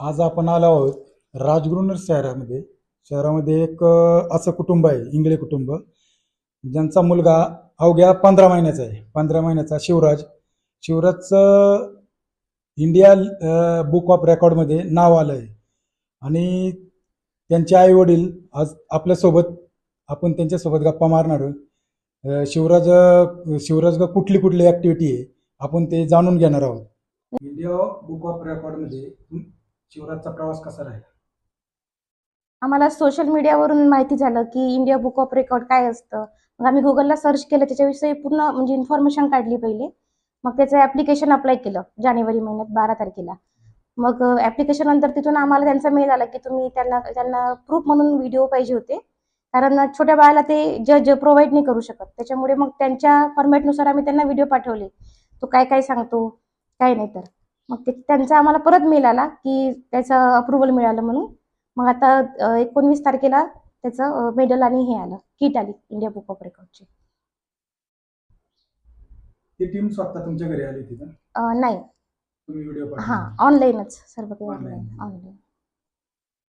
आज आपण आलो आहोत राजगुरुनगर शहरामध्ये शहरामध्ये एक असं कुटुंब आहे इंगळे कुटुंब. ज्यांचा मुलगा अवघ्या पंधरा महिन्याचा आहे. पंधरा महिन्याचा शिवराज. शिवराजचं इंडिया बुक ऑफ रेकॉर्डमध्ये नाव आलं आहे आणि त्यांचे आई वडील आज आपल्यासोबत आपण त्यांच्यासोबत गप्पा मारणार आहोत. शिवराज शिवराज कुठली कुठली ॲक्टिव्हिटी आहे आपण ते जाणून घेणार आहोत. इंडिया बुक ऑफ रेकॉर्डमध्ये शिवराजचा प्रवास कसा राहिला? आम्हाला सोशल मीडियावरून माहिती झालं की इंडिया बुक ऑफ रेकॉर्ड काय असतं? मग आम्ही गुगलला सर्च केलं त्याच्याविषयी पूर्ण म्हणजे इन्फॉर्मेशन काढली पहिले. मग त्याचं ॲप्लिकेशन अप्लाय केलं जानेवारी महिन्यात बारा तारखेला. मग ॲप्लिकेशन नंतर तिथून आम्हाला त्यांचा मेल आला की तुम्ही त्यांना त्यांना प्रूफ म्हणून व्हिडिओ पाहिजे होते. कारण छोट्या बाळाला ते जज प्रोव्हाइड नाही करू शकत. त्याच्यामुळे मग त्यांच्या फॉर्मॅटनुसार आम्ही त्यांना व्हिडिओ पाठवले. तो काय काय सांगतो? काय नाही तर. मग ते त्यांचा आम्हाला परत मेल आला की त्याचं अप्रुव्हल मिळालं म्हणून. मग आता एकोणवीस तारखेला त्याचं मेडल आणि हे आलं किट आली इंडिया बुक ऑफ रेकॉर्डची ती टीम स्वतः तुमच्या घरी आली होती का? अं, नाही. तुम्ही व्हिडिओ हां ऑनलाईनच सर्व काही Online. ऑनलाईन ऑनलाईन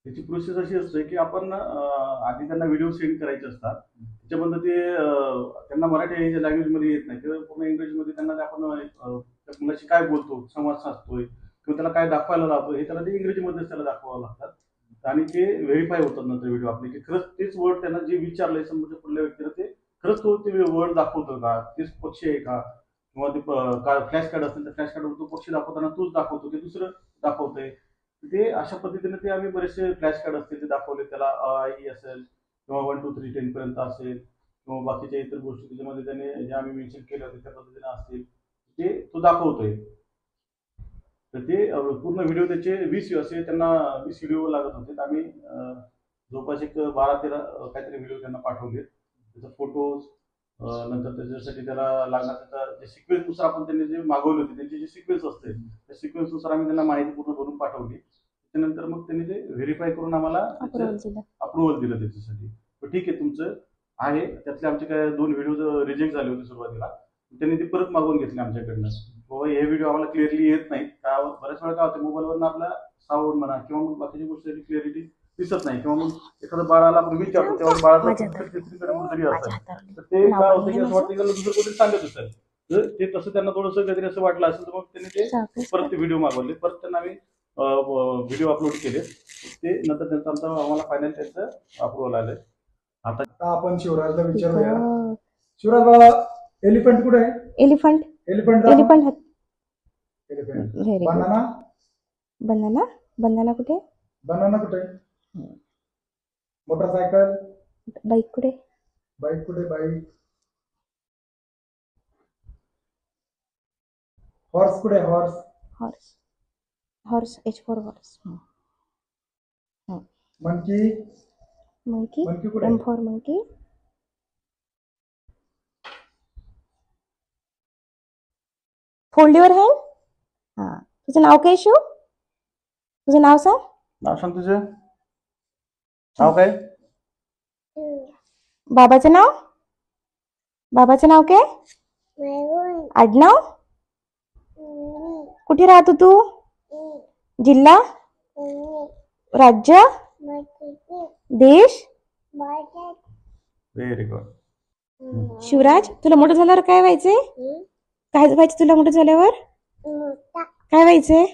त्याची प्रोसेस अशी असते की आपण अं, आधी त्यांना व्हिडिओ सेंड करायचे असतात. त्याच्यामध्ये ते अं, त्यांना मराठी लँग्वेजमध्ये येत नाही. किंवा पूर्ण इंग्रजीमध्ये त्यांना ते आपण अं, त्या मुलाशी काय बोलतो संवाद साधतोय किंवा त्याला काय दाखवायला लावतो हे त्याला ते इंग्रजीमध्येच त्याला दाखवावं लागतात. आणि ते व्हेरीफाय होतात नंतर व्हिडिओ आपले की खरंच तेच वर्ड त्यांना जे विचारलंय समोरच्या पुढल्या व्यक्तीला ते खरंच तो ते वर्ड दाखवतो का? तेच पक्षी आहे का? किंवा ते फ्लॅश कार्ड असेल तर फ्लॅश कार्डवर तो पक्षी दाखवताना तोच दाखवतो की दुसरं दाखवतोय? ते अशा पद्धतीने ते आम्ही बरेचसे फ्लॅश कार्ड असतील ते दाखवले. त्याला आई ई असेल किंवा वन टू थ्री टेन पर्यंत असेल किंवा बाकीच्या इतर गोष्टी त्याच्यामध्ये त्याने जे आम्ही मेन्शन केले होते त्या पद्धतीने असतील ते तो दाखवतोय. तर ते पूर्ण व्हिडिओ त्याचे वीस असे त्यांना वीस व्हिडिओ लागत होते. तर आम्ही जवळपास एक बारा तेरा काहीतरी व्हिडिओ त्यांना पाठवले. त्याचा फोटोज नंतर त्याच्यासाठी त्याला लागणार त्याचा जे सिक्वेन्सनुसार आपण त्यांनी जे मागवले होते त्यांची जी सिक्वेन्स असते त्या सिक्वेन्सनुसार आम्ही त्यांना माहिती पूर्ण भरून पाठवली. त्यानंतर मग त्यांनी ते व्हेरीफाय करून आम्हाला अप्रुव्हल दिलं. त्याच्यासाठी. ठीक आहे तुमचं आहे. त्यातले आमचे काय दोन व्हिडिओ रिजेक्ट झाले होते सुरुवातीला. त्यांनी ते परत मागवून घेतले आमच्याकडनं. बाबा हे व्हिडिओ आम्हाला क्लिअरली येत नाही. का बऱ्याच वेळा काय होतं मोबाईलवरनं आपला साऊंड म्हणा किंवा मग बाकीच्या गोष्टी क्लिअरिटी दिसत नाही किंवा मग एखादं बाळाला आपण विचारतो तेव्हा बाळाचा माझ्या कुठं तिसरीकडे कुठेतरी असतं माझ्या हातावर. तर ते काय होतं की असं वाटतं की दुसरं कोणतरी सांगत असेल. तर ते तसं त्यांना थोडंसं काहीतरी असं वाटलं असेल तर मग त्यांनी ते. परत ते व्हिडिओ मागवले. परत त्यांना आम्ही व्हिडिओ अपलोड केले. ते नंतर त्यांचं आमचं आम्हाला फायनल त्यांचं अप्रुव्हल आलं. आता आपण शिवराजला विचारूया. शिवराज बाबा एलिफंट कुठे आहे? Elephant elephant? Elephant. Elephant. Very good banana? Banana? Banana कुठे? बनाना कुठे? मोटरसायकल? बाईक कुठे? बाईक कुठे? बाईक. हॉर्स कुठे? Horse. Horse. Horse H for horse. Monkey? Monkey? Monkey कुठे? M for monkey? Fold your hand हां. तुझं नाव काय शिव? तुझं नाव सांग. नाव सांग तुझं. नाव काय? बाबाचं नाव? बाबाचं नाव काय? आडनाव? कुठे राहतो तू? जिल्हा? राज्य? देश? व्हेरी गुड शिवराज तुला मोठं झाल्यावर काय व्हायचंय? काय व्हायचं तुला मोठं झाल्यावर? काय व्हायचंय?